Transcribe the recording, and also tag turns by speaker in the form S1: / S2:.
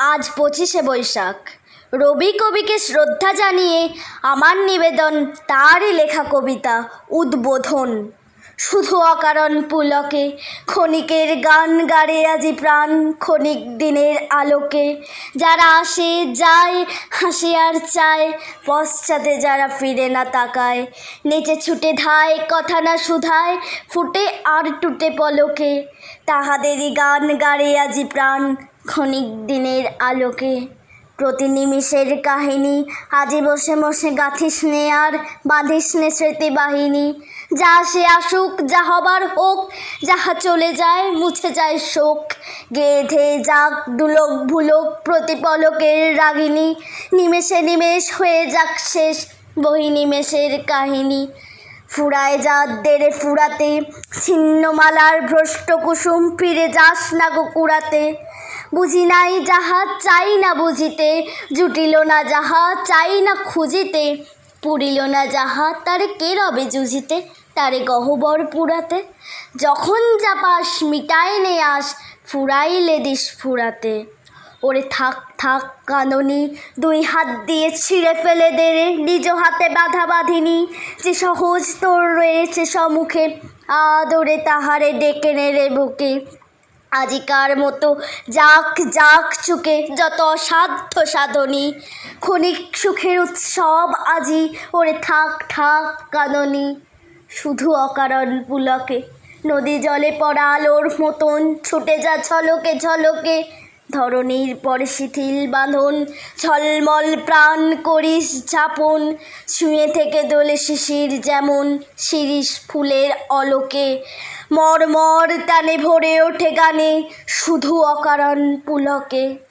S1: আজ পঁচিশে বৈশাখ। রবি কবিকে শ্রদ্ধা জানিয়ে আমার নিবেদন তারই লেখা কবিতা উদ্বোধন। শুধু অকারণ পুলকে, ক্ষণিকের গান গাড়ে আজি প্রাণ, ক্ষণিক দিনের আলোকে। যারা আসে যায়, হাসে আর চায়, পশ্চাতে যারা ফিরে না তাকায়। নেচে ছুটে ধায়, কথা না শুধায়, ফুটে আর টুটে পলকে। তাহাদেরই গান গাড়ে আজি প্রাণ ক্ষণিক দিনের আলোকে প্রতি নিমিষের কাহিনী, আজি বসে বসে গাঁথিস নে আর বাঁধিস নে স্মৃতি বাহিনী যা সে আসুক, যা হবার হোক, যাহা চলে যায়, মুছে যায় শোক। গেধে যাক দুলোক ভুলোক প্রতিপলকের রাগিনী, নিমেষে নিমেষ হয়ে যাক শেষ বহি নিমেষের কাহিনী। ফুরায় যাত দেরে ফুরাতে, ছিন্নমালার ভ্রষ্ট কুসুম ফিরে যাস না গো কুড়াতে। বুঝি নাই যাহা, চাই না বুঝিতে। জুটিল না যাহা, চাই না খুঁজিতে। পুরিল না যাহা, তারে কে রবে জুঝিতে তারে গহ্বর পুরাতে। যখন যা পাস মিটাই নে আস, ফুরাইলে দিস ফুরাতে। ওরে থাক থাক কাননি, দুই হাত দিয়ে ছিঁড়ে ফেলে দে রে। নিজ হাতে বাধা বাঁধিনি, যে সহজ তোর রয়েছে সম্মুখে আদরে তাহারে ডেকে নে রে বুকে। আজিকার মতো যাক যাক চুকে যত অসাধ্য সাধনী, ক্ষণিক সুখের উৎসব আজি ওরে থাক থাক কাননি। শুধু অকারণ পুলকে, নদী জলে পড়া আলোর মতন ছুটে যা ঝলকে ঝলকে ধরণীর পর শিথিল বাঁধন, ছলমল প্রাণ করিস যাপন শুয়ে থেকে দোলে শিশির যেমন, শিরিষ ফুলের অলোকে। মরমর টানে ভরে ওঠে গানে, শুধু অকারণ পুলকে।